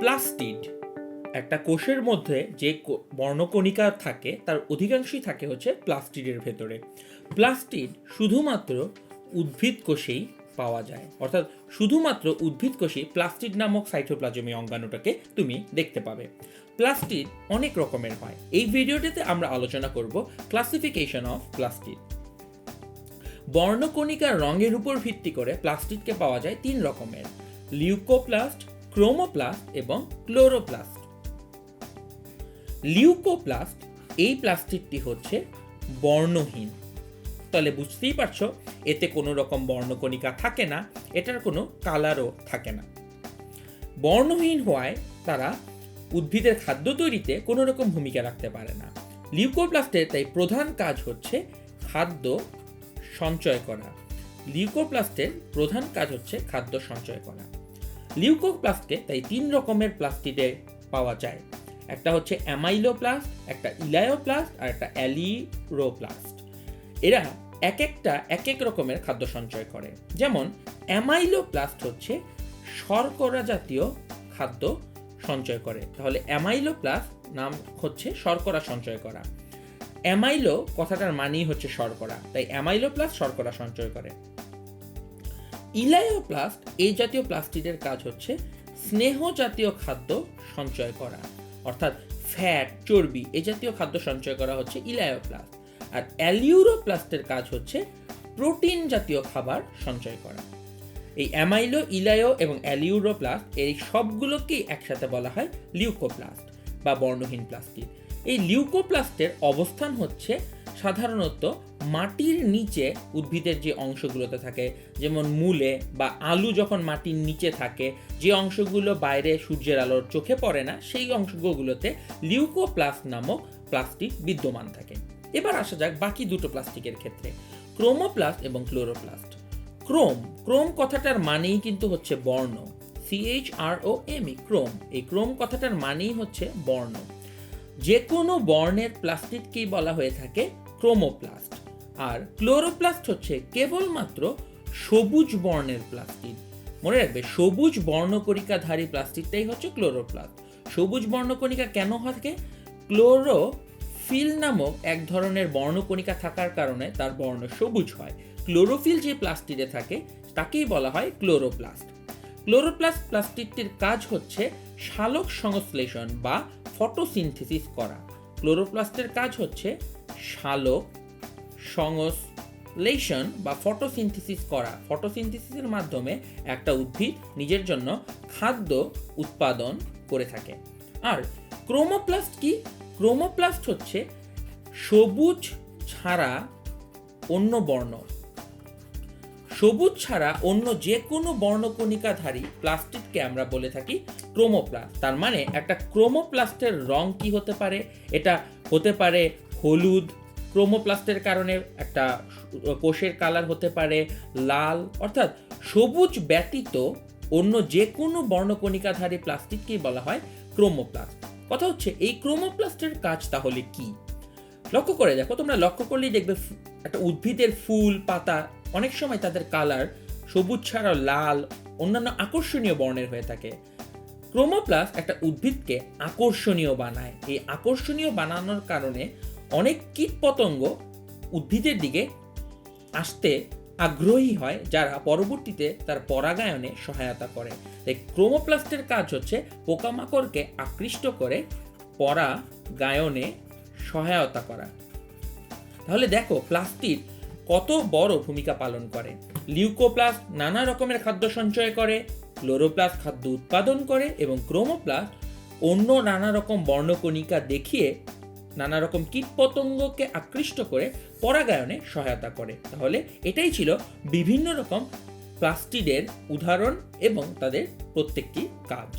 Plastid একটা কোষের মধ্যে যে বর্ণকণিকা থাকে, তার অধিকাংশই থাকে হচ্ছে প্লাস্টিডের ভেতরে। প্লাস্টিড শুধুমাত্র উদ্ভিদ কোষেই পাওয়া যায়। অর্থাৎ শুধুমাত্র উদ্ভিদ কোষেই প্লাস্টিড নামক সাইটোপ্লাজমি অঙ্গাণুটাকে তুমি দেখতে পাবে। প্লাস্টিড অনেক রকমের হয়। এই ভিডিওটিতে আমরা আলোচনা করব ক্লাসিফিকেশন অফ প্লাস্টিড বর্ণকণিকার রঙের উপর ভিত্তি করে প্লাস্টিডকে পাওয়া যায় তিন রকমের। লিউকোপ্লাস্ট ক্রোমোপ্লাস্ট এবং ক্লোরোপ্লাস্ট। লিউকোপ্লাস্ট, এই প্লাস্টিকটি হচ্ছে বর্ণহীন। তাহলে বুঝতেই পারছ, এতে কোনো রকম বর্ণকণিকা থাকে না, এটার কোনো কালারও থাকে না। বর্ণহীন হওয়ায় তারা উদ্ভিদের খাদ্য তৈরিতে কোনো রকম ভূমিকা রাখতে পারে না। লিউকোপ্লাস্টের তাই প্রধান কাজ হচ্ছে খাদ্য সঞ্চয় করা। লিউকোপ্লাস্টের প্রধান কাজ হচ্ছে খাদ্য সঞ্চয় করা। লিউকোপ্লাস্টকে তাই তিন রকমের প্লাস্টিডে পাওয়া যায়। একটা হচ্ছে অ্যামাইলোপ্লাস্ট, একটা ইলায়োপ্লাস্ট আর একটা অ্যালিরোপ্লাস্ট। এরা এক একটা এক এক রকমের খাদ্য সঞ্চয় করে। যেমন, অ্যামাইলোপ্লাস্ট হচ্ছে শর্করা জাতীয় খাদ্য সঞ্চয় করে। তাহলে অ্যামাইলোপ্লাস্ট নাম হচ্ছে শর্করা সঞ্চয় করা। অ্যামাইলো কথাটার মানেই হচ্ছে শর্করা। তাই অ্যামাইলোপ্লাস্ট শর্করা সঞ্চয় করে। ইলায়োপ্লাস্ট এই জাতীয় প্লাস্টিডের কাজ হচ্ছে স্নেহ জাতীয় খাদ্য সঞ্চয় করা। অর্থাৎ ফ্যাট, চর্বি, এই জাতীয় খাদ্য সঞ্চয় করা হচ্ছে ইলায়োপ্লাস্ট আর অ্যালিউরোপ্লাস্টের কাজ হচ্ছে প্রোটিন জাতীয় খাবার সঞ্চয় করা। এই অ্যামাইলো ইলায়ো এবং অ্যালিউরোপ্লাস্ট, এই সবগুলোকেই একসাথে বলা হয় লিউকোপ্লাস্ট বা বর্ণহীন প্লাস্টিক। এই লিউকোপ্লাস্টের অবস্থান হচ্ছে সাধারণত মাটির নিচে উদ্ভিদের যে অংশগুলোতে থাকে, যেমন মূলে বা আলু যখন মাটির নিচে থাকে, যে অংশগুলো বাইরে সূর্যের আলোর চোখে পড়ে না, সেই অংশগুলোতে লিউকোপ্লাস্ট নামক প্লাস্টিক বিদ্যমান থাকে। এবার আসা যাক বাকি দুটো প্লাস্টিকের ক্ষেত্রে ক্রোমোপ্লাস্ট এবং ক্লোরোপ্লাস্ট ক্রোম ক্রোম কথাটার মানেই কিন্তু হচ্ছে বর্ণ। C H R O M E, chrome. এই ক্রোম কথাটার মানেই হচ্ছে বর্ণ। যে কোনো বর্ণের প্লাস্টিককেই বলা হয়ে থাকে ক্রোমোপ্লাস্ট আর ক্লোরোপ্লাস্ট হচ্ছে কেবলমাত্র সবুজ বর্ণের প্লাস্টিক। মনে রাখবে, সবুজ বর্ণকণিকাধারী প্লাস্টিকটাই হচ্ছে ক্লোরোপ্লাস্ট। সবুজ বর্ণকণিকা কেন থাকে? ক্লোরো ফিল নামক এক ধরনের বর্ণকণিকা থাকার কারণে তার বর্ণ সবুজ হয়। ক্লোরোফিল যে প্লাস্টিকে থাকে, তাকেই বলা হয় ক্লোরোপ্লাস্ট। ক্লোরোপ্লাস্ট প্লাস্টিকটির কাজ হচ্ছে শালক সংশ্লেষণ বা ফটোসিনথেসিস করা। ক্লোরোপ্লাস্টের কাজ হচ্ছে শালক সংশ্লেষণ বা ফটোসিনথেসিস করা। ফটোসিনথেসিসের মাধ্যমে একটা উদ্ভিদ নিজের জন্য খাদ্য উৎপাদন করে থাকে। আর ক্রোমোপ্লাস্ট কি? ক্রোমোপ্লাস্ট হচ্ছে সবুজ ছাড়া অন্য বর্ণ। সবুজ ছাড়া অন্য যে কোনো বর্ণকণিকাধারী প্লাস্টিককে আমরা বলে থাকি ক্রোমোপ্লাস্ট। তার মানে একটা ক্রোমোপ্লাস্টের রং কি হতে পারে? এটা হতে পারে হলুদ ক্রোমোপ্লাস্টের কারণে একটা কোষের কালার হতে পারে লাল, অর্থাৎ সবুজ ব্যতীত অন্য যে কোনো বর্ণকণিকাধারী প্লাস্টিককেই বলা হয় ক্রোমোপ্লাস্ট। কথা হচ্ছে, এই ক্রোমোপ্লাস্টের কাজ তাহলে কি? লক্ষ্য করে দেখো, তোমরা লক্ষ্য করলেই দেখবে একটা উদ্ভিদের ফুল, পাতা অনেক সময় তাদের কালার সবুজ ছাড়াও লাল, অন্যান্য আকর্ষণীয় বর্ণের হয়ে থাকে। ক্রোমোপ্লাস্ট একটা উদ্ভিদকে আকর্ষণীয় বানায়। এই আকর্ষণীয় বানানোর কারণে অনেক কীটপতঙ্গ উদ্ভিদের দিকে আসতে আগ্রহী হয়, যারা পরবর্তীতে তার পরাগায়নে সহায়তা করে। তাই ক্রোমোপ্লাস্টের কাজ হচ্ছে পোকামাকড়কে আকৃষ্ট করে পরাগায়নে সহায়তা করা। তাহলে দেখো প্লাস্টিক কত বড় ভূমিকা পালন করে। লিউকোপ্লাস্ট নানা রকমের খাদ্য সঞ্চয় করে, ক্লোরোপ্লাস্ট খাদ্য উৎপাদন করে এবং ক্রোমোপ্লাস্ট অন্য নানা রকম বর্ণকণিকা দেখিয়ে নানা রকম কীটপতঙ্গকে আকৃষ্ট করে পরাগায়নে সহায়তা করে। তাহলে এটাই ছিল বিভিন্ন রকম প্লাস্টিডের উদাহরণ এবং তাদের প্রত্যেকটি কাজ।